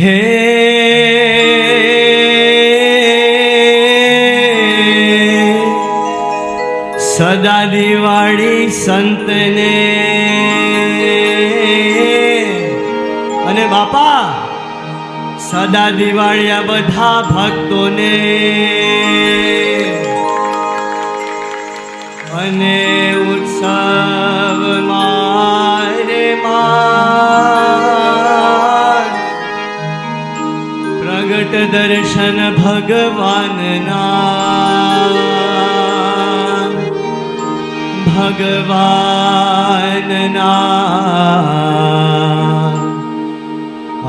હે સદા દિવાળી સંતને. અને બાપા સદા દિવાળી આ બધા ભક્તોને. અને ઉત્સવ દર્શન ભગવાનના. ભગવાનના.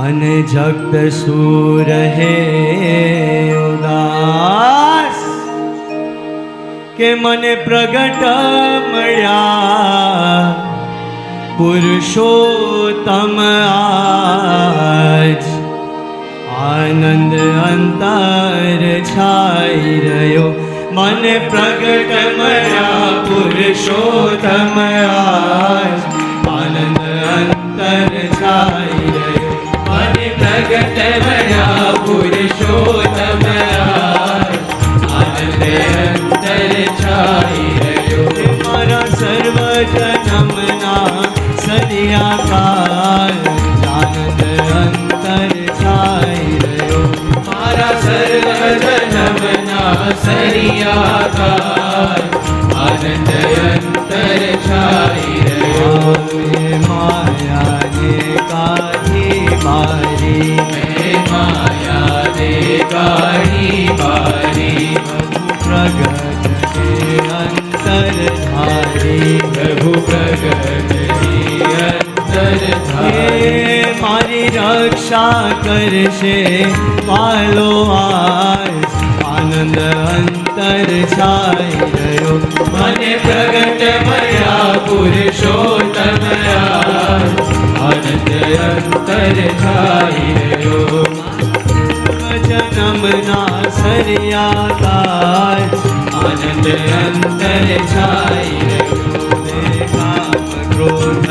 અને જગત સુર હે ઉદાસ કે મને પ્રગટ મળ્યા. પુરુષોત્તમ આજ આનંદ અંતર છાઈ રહ્યો. મને પ્રગટ મયા પુરુષોત્તમ આજ. આનંદ અંતર છાઈ આનંદ અંતર છાઈ કાઢી મારી મેં માયાને કાઢી મારી પ્રગટ અંતર ધારી પ્રભુ પ્રગટની અંતર મારી રક્ષા કરશે પાલો આજ આનંદ અંતર છાઈ રહ્યો મને પ્રગટ ભયા પુરુષોત્તમ. આનંદ અંતર છાઈ રહ્યો જન્મના સરિયાકાર આનંદ અંતર છાઈ રહ્યો ક્રોધ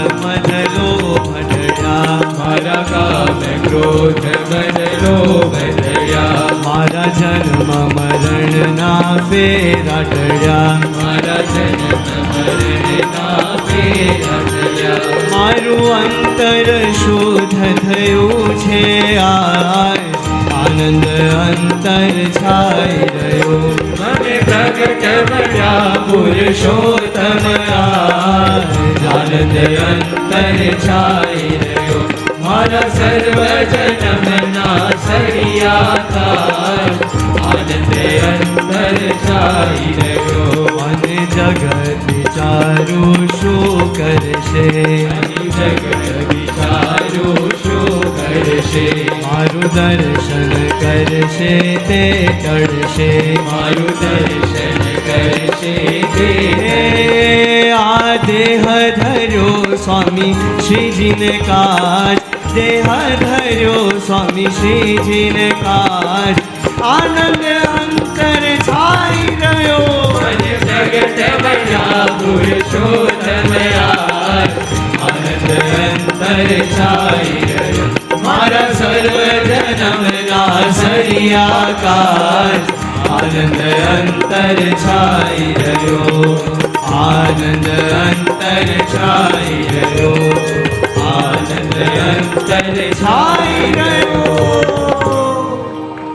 મરણના ફેરા ટળ્યા મારા જન્મ મરણના ફેરા ટળ્યા. મારું અંતર શોધ થયું છે આજ આનંદ અંતર છાઈ રહ્યો મને પ્રગટ મળ્યા પુરુષોત્તમ. આનંદ અંતર છાઈ રહ્યો મારા સર્વ જન્મના સરિયાકાર આનંદ અંતર છાઈ રહ્યો અને જગત વિચારું શું કરશે જગત વિચારો શું કરશે મારું દર્શન કરશે તે ટળશે મારું દર્શન કરશે તે આ દેહ ધર્યો સ્વામી શ્રીજીને કાજ આનંદ અંતર છાઈ રહ્યો. જગત મળ્યા પુરુષોત્તમ આજ. આનંદ અંતર છાઈ રહ્યો મારા સર્વ જન્મના સરિયાકાર આનંદ અંતર છાઈ રહ્યો. આનંદ અંતર છાઈ રહ્યો. આનંદ અંતર છાઈ